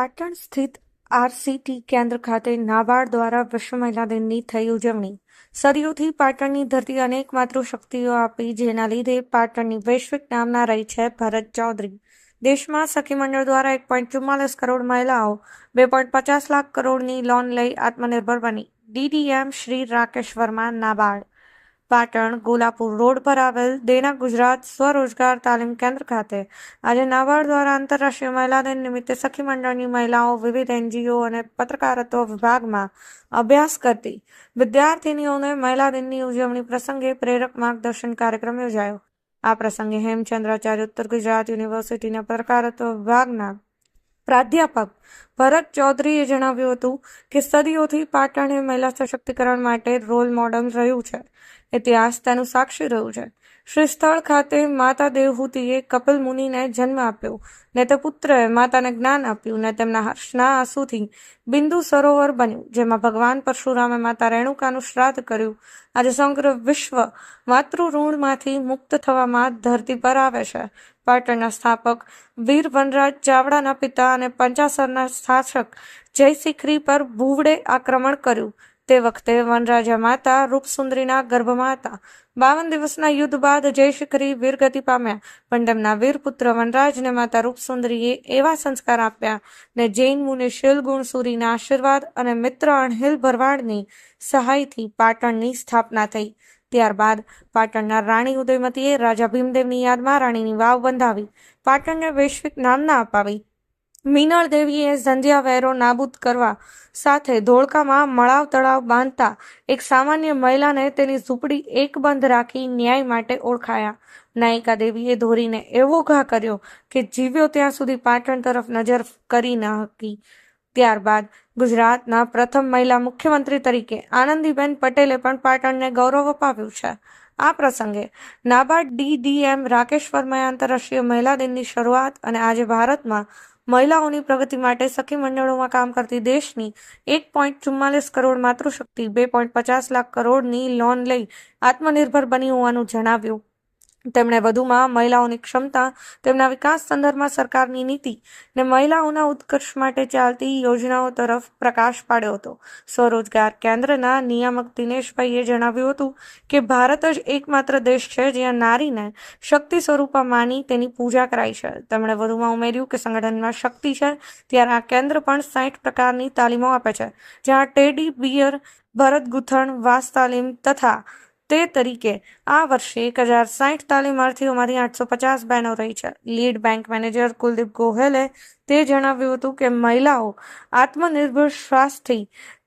પાટણ સ્થિત આરસીટી કેન્દ્ર ખાતે નાબાર્ડ દ્વારા વિશ્વ મહિલા દિનની થઈ ઉજવણી. સદીઓથી પાટણની ધરતી અનેક માતૃશક્તિઓ આપી, જેના લીધે પાટણની વૈશ્વિક નામના રહી છે ભરત ચૌધરી. દેશમાં સખી મંડળ દ્વારા એક પોઈન્ટ ચુમ્માલીસ કરોડ મહિલાઓ, બે પોઈન્ટ પચાસ લાખ કરોડની લોન લઈ આત્મનિર્ભર બની. ડીડીએમ શ્રી રાકેશ વર્મા, નાબાર્ડ. પાટણ ગોલાપુર રોડ પર આવેલ દેના ગુજરાત સ્વરોજગાર તાલીમ કેન્દ્ર ખાતે આજે નાબાર્ડ દ્વારા આંતરરાષ્ટ્રીય મહિલા દિન નિમિત્તે સખી મંડળની મહિલાઓ વિવિધ એનજીઓ અને પત્રકારત્વ વિભાગમાં અભ્યાસ કરતી વિદ્યાર્થિનીઓને મહિલા દિનની ઉજવણી પ્રસંગે પ્રેરક માર્ગદર્શન કાર્યક્રમ યોજાયો. આ પ્રસંગે હેમચંદ્રાચાર્ય ઉત્તર ગુજરાત યુનિવર્સિટીના પત્રકારત્વ વિભાગના પ્રાધ્યાપક ભરત ચૌધરીએ જણાવ્યું હતું કે સદીઓથી પાટણ એ મહિલા સશક્તિકરણ માટે રોલ મોડલ રહ્યું છે. ઇતિહાસ તેનું સાક્ષી રહ્યું છે. શ્રી સ્થળ ખાતે માતા દેવહૂતિએ કપિલ મુનિને જન્મ આપ્યો, ને તે પુત્રએ માતાને જ્ઞાન આપ્યું, ને તેમના હર્ષના આંસુથી બિંદુ સરોવર બન્યું, જેમાં ભગવાન પરશુરામે માતા રેણુકાનું શ્રાદ્ધ કર્યું. આજે સમગ્ર વિશ્વ માતૃઋણમાંથી મુક્ત થવામાં ધરતી પર આવે છે. પાટણના સ્થાપક વીર વનરાજ ચાવડાના પિતા અને પંચાસરના શાસક જયસિખરી પર ભૂવડે આક્રમણ કર્યું. તે વખતે વનરાજા માતા, રૂપસુંદરીના ગર્ભમાં હતા બાવન દિવસના યુદ્ધ બાદ જયશિખરી વીરગતિ પામ્યા. પણ તેમના વીરપુત્ર વનરાજને માતા રૂપસુંદરીએ એવા સંસ્કાર આપ્યા ને જૈન મુનિ શિલગુણસુરીના આશીર્વાદ અને મિત્ર અણહિલ ભરવાડની સહાયથી પાટણની સ્થાપના થઈ. ત્યારબાદ પાટણના રાણી ઉદયમતીએ રાજા ભીમદેવની યાદમાં રાણીની વાવ બંધાવી. પાટણને વૈશ્વિક નામના અપાવી. મીનળ દેવીએ સંધ્યા વેરો નાબૂદ કરવા સાથે ધોળકામાં મળાવ તળાવ બાંધતા એક સામાન્ય મહિલાને તેની ઝૂંપડી એકબંધ રાખી ન્યાય માટે ઓળખાયા. નાયિકા દેવીએ ધોરીને એવો ઘા કર્યો કે જીવ્યો ત્યાં સુધી પાટણ તરફ નજર કરી ન હતી ત્યારબાદ ગુજરાતના પ્રથમ મહિલા મુખ્યમંત્રી તરીકે આનંદીબેન પટેલે પણ પાટણને ગૌરવ અપાવ્યું છે. આ પ્રસંગે નાબાર્ડ ડીડીએમ રાકેશ વર્માએ આંતરરાષ્ટ્રીય મહિલા દિનની શરૂઆત અને આજે ભારતમાં મહિલાઓની પ્રગતિ માટે સખી મંડળોમાં કામ કરતી દેશની એક પોઈન્ટ ચુમ્માલીસ કરોડ માતૃશક્તિ, બે પોઈન્ટ પચાસ લાખ કરોડની લોન લઈ આત્મનિર્ભર બની હોવાનું જણાવ્યું. તેમણે વધુમાં મહિલાઓની ક્ષમતા, તેમના વિકાસ સંદર્ભમાં સરકારની નીતિ ને મહિલાઓના ઉત્કર્ષ માટે ચાલતી યોજનાઓ તરફ પ્રકાશ પાડ્યો હતો. સ્વરોજગાર કેન્દ્રના નિયામક દિનેશભાઈએ જણાવ્યું હતું કે, ભારત જ એકમાત્ર દેશ છે જ્યાં નારીને શક્તિ સ્વરૂપા માની તેની પૂજા કરાઈ છે. તેમણે વધુમાં ઉમેર્યું કે, સંગઠનમાં શક્તિ છે ત્યારે આ કેન્દ્ર પણ સાઠ પ્રકારની તાલીમો આપે છે, જ્યાં ટેડી, બિયર, ભરત ગૂંથણ, વાસ તાલીમ તથા તે તરીકે આ વર્ષે એક હજાર સાઠ તાલીમાર્થીઓમાંથી આઠસો પચાસ બહેનો રહી છે. લીડ બેંક મેનેજર કુલદીપ ગોહેલે તે જણાવ્યું હતું કે મહિલાઓ આત્મનિર્ભર શ્વાસથી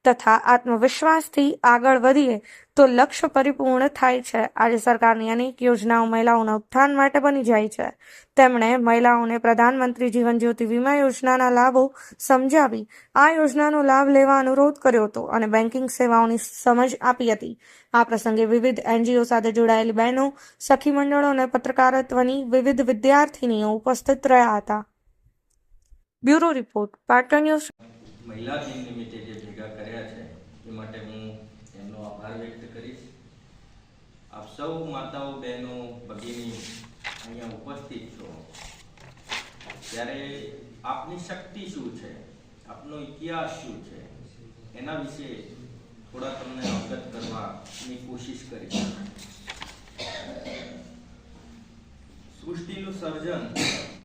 તથા આત્મવિશ્વાસથી આગળ વધીએ તો લક્ષ્ય પરિપૂર્ણ થાય છે. આજે સરકારની અનેક યોજનાઓ મહિલાઓના ઉત્થાન માટે બની જાય છે. તેમણે મહિલાઓને પ્રધાનમંત્રી જીવન જ્યોતિ વીમા યોજનાના લાભો સમજાવી આ યોજનાનો લાભ લેવા અનુરોધ કર્યો હતો અને બેન્કિંગ સેવાઓની સમજ આપી હતી. આ પ્રસંગે વિવિધ એનજીઓ સાથે જોડાયેલી બહેનો, સખી મંડળો અને પત્રકારત્વની વિવિધ વિદ્યાર્થીનીઓ ઉપસ્થિત રહ્યા હતા. Bureau report, Patan news. મહિલા દિન નિમિત્તે જે ભેગા કર્યા છે, એ માટે હું એમનો આભાર વ્યક્ત કરીશ. આપ સૌ માતાઓ બહેનો ભગીની અહીંયા ઉપસ્થિત છો. ત્યારે આપની શક્તિ શું છે? આપનો ઇતિહાસ શું છે? એના વિશે થોડા તમને અવગત કરવાની કોશિશ કરીશ. સૃષ્ટિનું સર્જન